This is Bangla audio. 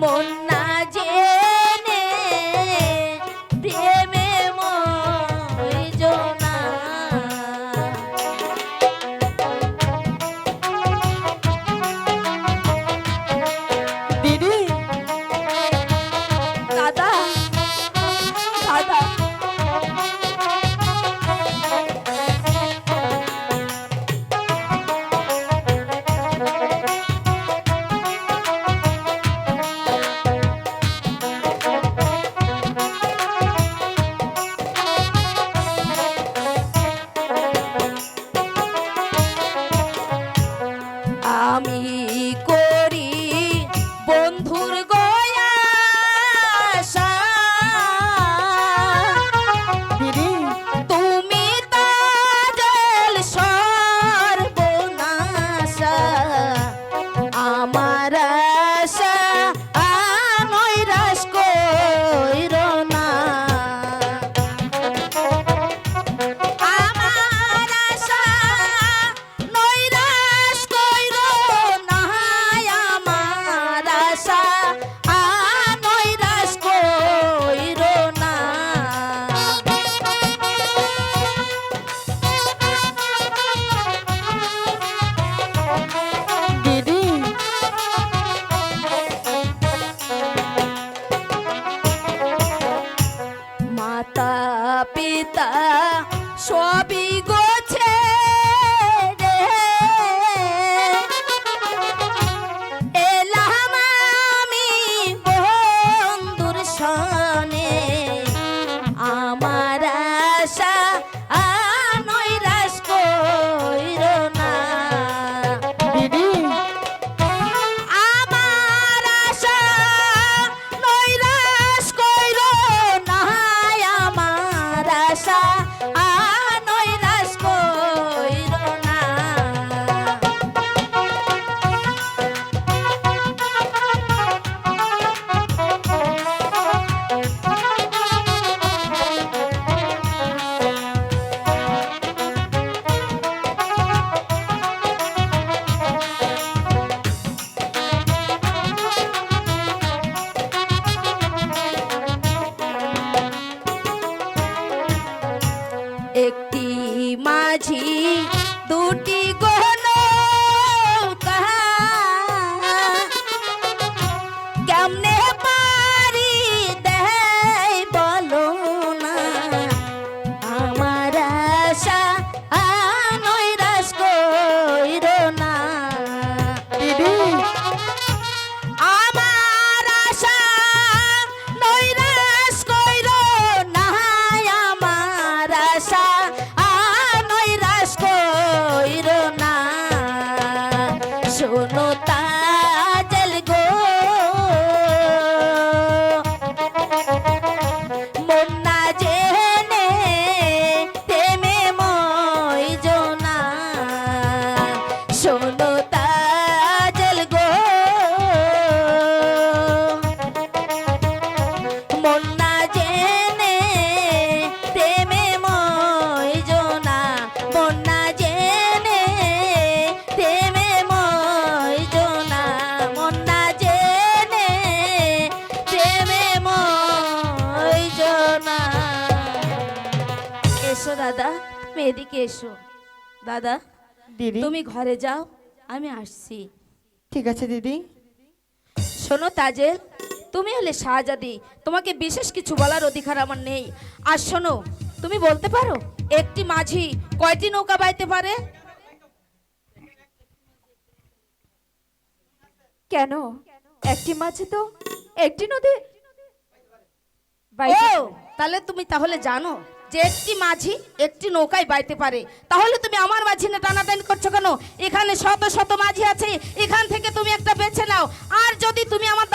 মন নৈরাশ time. দুটি গহন মন না জেনে প্রেমে মই জোনা। মন না জেনে প্রেমে মই জোনা। মন না জেনে প্রেমে মই জোনা। এসো দাদা তুমি এদিকে এসো। দাদা দিদি। তুমি ঘরে যাও আমি আসছি। ঠিক আছে দিদি। শোনো তাজেল তুমি হলে শাহজাদি। তোমাকে বিশেষ কিছু বলার অধিকার আমার নেই। আর শোনো তুমি বলতে পারো একটি মাঝি কয়টি নৌকা বাইতে পারে? কেন? একটি মাঝি তো একটি নদী ও তাহলে তুমি তাহলে জানো যে একটি মাঝি একটি নৌকায় বাইতে পারে। তাহলে তুমি আমার মাঝি না টানাটানি করছ কেন? এখানে শত শত মাঝি আছে এখান থেকে তুমি একটা বেছে নাও। আর যদি তুমি আমার